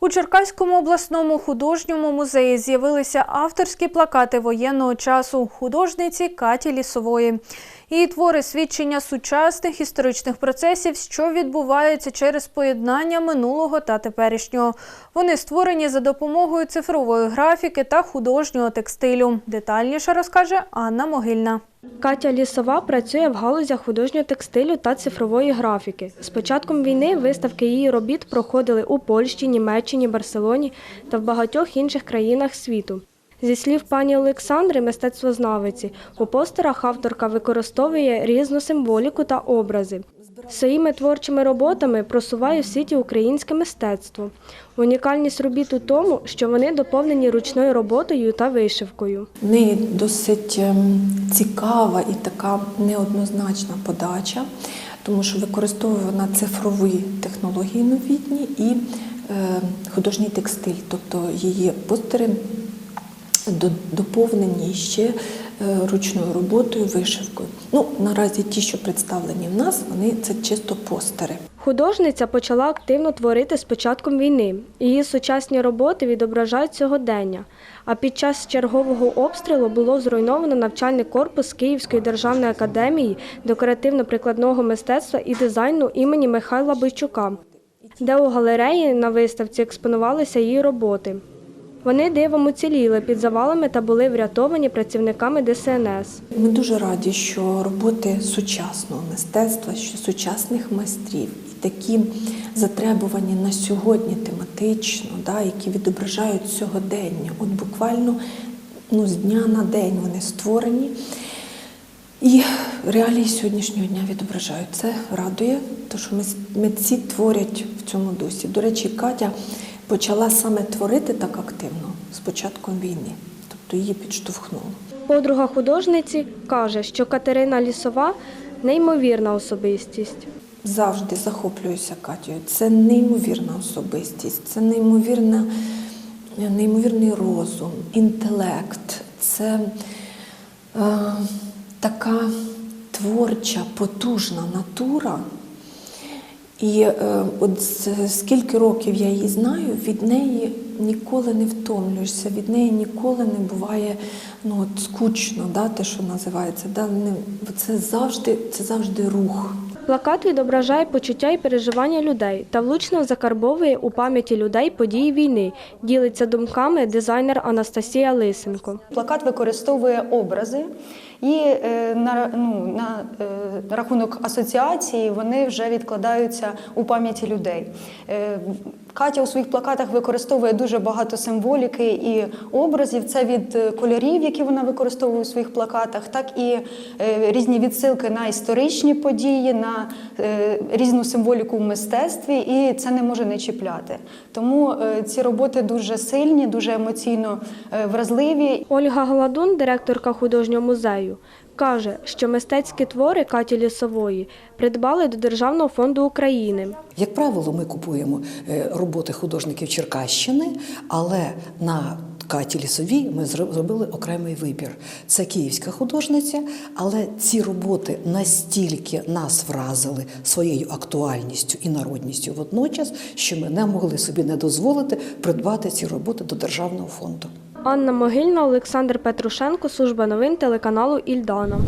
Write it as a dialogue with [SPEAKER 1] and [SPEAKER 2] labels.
[SPEAKER 1] У Черкаському обласному художньому музеї з'явилися авторські плакати воєнного часу художниці Каті Лісової. Її твори свідчення сучасних історичних процесів, що відбуваються через поєднання минулого та теперішнього. Вони створені за допомогою цифрової графіки та художнього текстилю. Детальніше розкаже Анна Могильна.
[SPEAKER 2] Катя Лісова працює в галузях художнього текстилю та цифрової графіки. З початком війни виставки її робіт проходили у Польщі, Німеччині, Барселоні та в багатьох інших країнах світу. Зі слів пані Олександри, мистецтвознавиці, у постерах авторка використовує різну символіку та образи. Своїми творчими роботами просуває в світі українське мистецтво. Унікальність робіт у тому, що вони доповнені ручною роботою та вишивкою.
[SPEAKER 3] В неї досить ем, цікава і така неоднозначна подача, тому що використовує вона цифрові технології новітні і е, художній текстиль, тобто її постери доповнені ще е, ручною роботою, вишивкою. Ну, наразі ті, що представлені в нас, вони це чисто постери.
[SPEAKER 2] Художниця почала активно творити з початком війни. Її сучасні роботи відображають сьогодення. А під час чергового обстрілу було зруйновано навчальний корпус Київської державної академії декоративно-прикладного мистецтва і дизайну імені Михайла Бойчука, де у галереї на виставці експонувалися її роботи. Вони дивом уціліли під завалами та були врятовані працівниками ДСНС.
[SPEAKER 3] Ми дуже раді, що роботи сучасного мистецтва, що сучасних майстрів, і такі затребувані на сьогодні тематично, да, які відображають сьогодення. От буквально ну, з дня на день вони створені. І реалії сьогоднішнього дня відображають. Це радує, тому що митці творять в цьому дусі. До речі, Катя почала саме творити так активно з початком війни, тобто її підштовхнуло.
[SPEAKER 2] Подруга художниці каже, що Катерина Лісова неймовірна особистість.
[SPEAKER 3] Завжди захоплююся Катєю. Це неймовірна особистість, це неймовірна, неймовірний розум, інтелект, це е, така творча, потужна натура. І е, от скільки років я її знаю, від неї ніколи не втомлюєшся, від неї ніколи не буває ну, от, скучно, да, те, що називається. Да, не, це, завжди, це завжди рух.
[SPEAKER 2] Плакат відображає почуття і переживання людей та влучно закарбовує у пам'яті людей події війни. Ділиться думками дизайнер Анастасія Лисенко.
[SPEAKER 4] Плакат використовує образи, і е, на, ну, на е, рахунок асоціації вони вже відкладаються у пам'яті людей. Катя у своїх плакатах використовує дуже багато символіки і образів. Це від е, кольорів, які вона використовує у своїх плакатах, так і е, різні відсилки на історичні події, на е, різну символіку в мистецтві, і це не може не чіпляти. Тому ці роботи дуже сильні, дуже емоційно вразливі.
[SPEAKER 2] Ольга Гладун, директорка художнього музею, каже, що мистецькі твори Каті Лісової придбали до Державного фонду України.
[SPEAKER 5] Як правило, ми купуємо е, роботи художників Черкащини, але на Каті Лісовій ми зробили окремий вибір. Це київська художниця, але ці роботи настільки нас вразили своєю актуальністю і народністю водночас, що ми не могли собі не дозволити придбати ці роботи до державного фонду.
[SPEAKER 2] Анна Могильна, Олександр Петрушенко, служба новин телеканалу Ільдана.